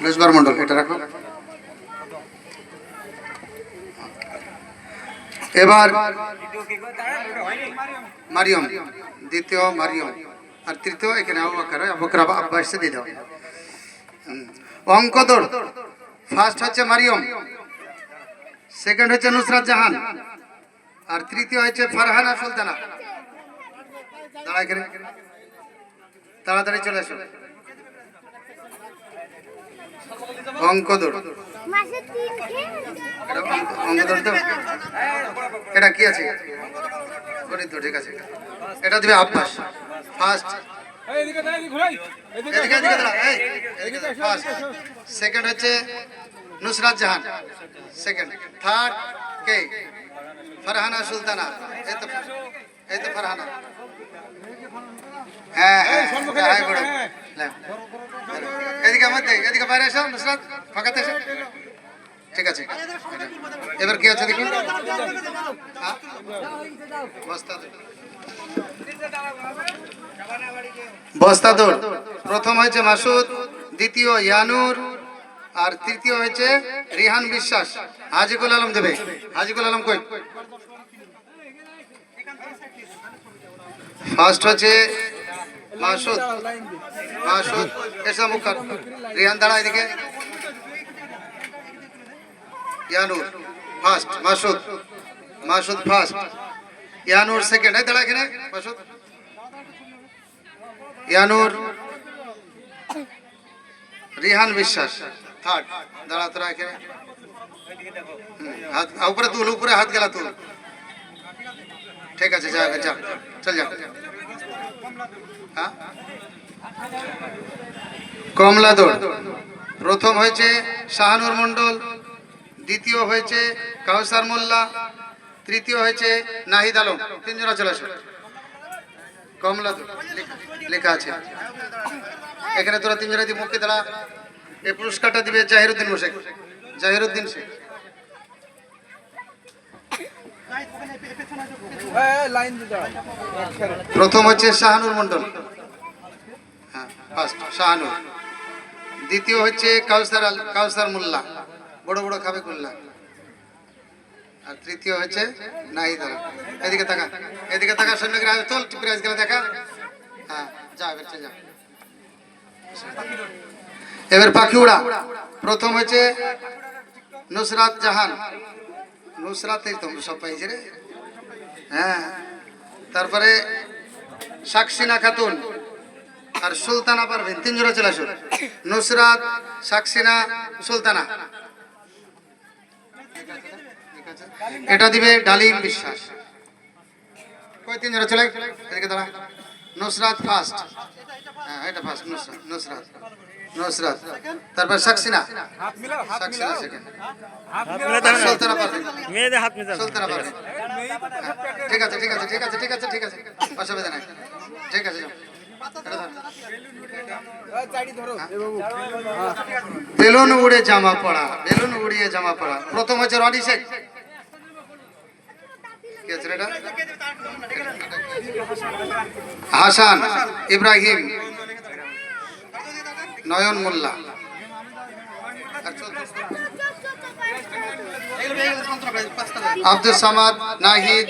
লুজবার মন্ডল, এটা রাখো। এবার মারিয়ম, দ্বিতীয় মারিয়ম, আর তৃতীয় এখানে আবু বকর আবু বকর আব্বা- এসে দিয়ে দাও। হুম। অঙ্ক দৌড় ফার্স্ট হচ্ছে মারিয়ম সেকেন্ড হচ্ছে নুসরাত জাহান, আর তৃতীয় হচ্ছে ফারহানা সুলতানা। দাঁড়াই করে তাড়াতাড়ি চলে এসো। অঙ্ক দৌড় অঙ্ক- অঙ্ক দৌড় তো? এটা কি আছে? গণিত ঠিক আছে। এটা দিবে আব্বাস। ফার্স্ট সেকেন্ড হচ্ছে নুসরাত জাহান। সেকেন্ড থার্ড কে? ফারহানা সুলতানা। এই তো এই তো ফারহানা। হ্যাঁ হ্যাঁ। হ্যাঁ। এবার প্রথম হয়েছে মাসুদ, দ্বিতীয় ইয়ানুর, আর তৃতীয় হয়েছে রিহান বিশ্বাস। হাজিকুল আলম দেবে। হাজিকুল আলম কই? ফার্স্ট হচ্ছে মাসুদ মাসুদ এসা মুখার রিহান দাঁড়া এদিকে Yanur first Masud Masud first Yanur second এই দাঁড়া এখানে মাসুদ ইয়ানুর রিহান বিশ্বাস থার্ড দাঁড়া তোরা এখানে হুম, হাত আ, উপরে তুল উপরে হাত গেলা তুল ঠিক আছে যা যা চল যা হ্যাঁ? কমলা দৌড় প্রথম হয়েছে শাহানুর মণ্ডল, দ্বিতীয় হয়েছে কাউসার মোল্লা, তৃতীয় হয়েছে নাহিদ আলম। তিনজনা চলে আসো। কমলা লেখা- আছে। এখানে তোরা তিনজনে মুখে দাঁড়া। এই পুরস্কারটা দিবে জাহিরুদ্দিন মোশেক জাহিরুদ্দিন শেখ এই, লাইন দিয়ে দাঁড়া। প্রথম হচ্ছে শাহানুর মন্ডল হ্যাঁ ফার্স্ট শাহানুর। দ্বিতীয় হচ্ছে কাউসার আল কাউসার মোল্লা। বড় বড় খাবে কুল্লা। আর তৃতীয় হচ্ছে নাহিদ এদিকে তাকা এদিকে তাকা সৈন্যকে আগে তোল প্রাইজ গেলে দেখা। হ্যাঁ যা, এবার চল, যা। এবার পাখি উড়া প্রথম হচ্ছে নুসরাত জাহান। নুসরাতের তো সব পাইছে রে। হ্যাঁ। তারপরে সাকসিনা খাতুন আর সুলতানা পারবেন তিন জোড়া চলে আসুন। নুসরাত সাকসিনা সুলতানা। এটা দিবে ডালিম বিশ্বাস। কই তিন জোড়া চলে? এদিকে দাঁড়া। নুসরাত ফার্স্ট হ্যাঁ এটা ফার্স্ট নুসরাত নুসরাত। নুসরাত তারপর সাকসিনা। হাত মিলাও, হাত সাকসিনা মিলাও। সেকেন্ড হাত মিলাও। সুলতানা পারবেন মেয়েদের হাত মেজাল সুলতানা পারবেন ঠিক আছে ঠিক আছে ঠিক আছে ঠিক আছে ঠিক আছে। অসুবিধা নাই। ঠিক আছে ধরো। বেলুন উড়ে জামা পড়া বেলুন উড়িয়ে জামা পড়া। প্রথম হচ্ছে রনি শেখ হাসান ইব্রাহিম। নয়ন মোল্লা। আব্দুল সামাদ নাহিদ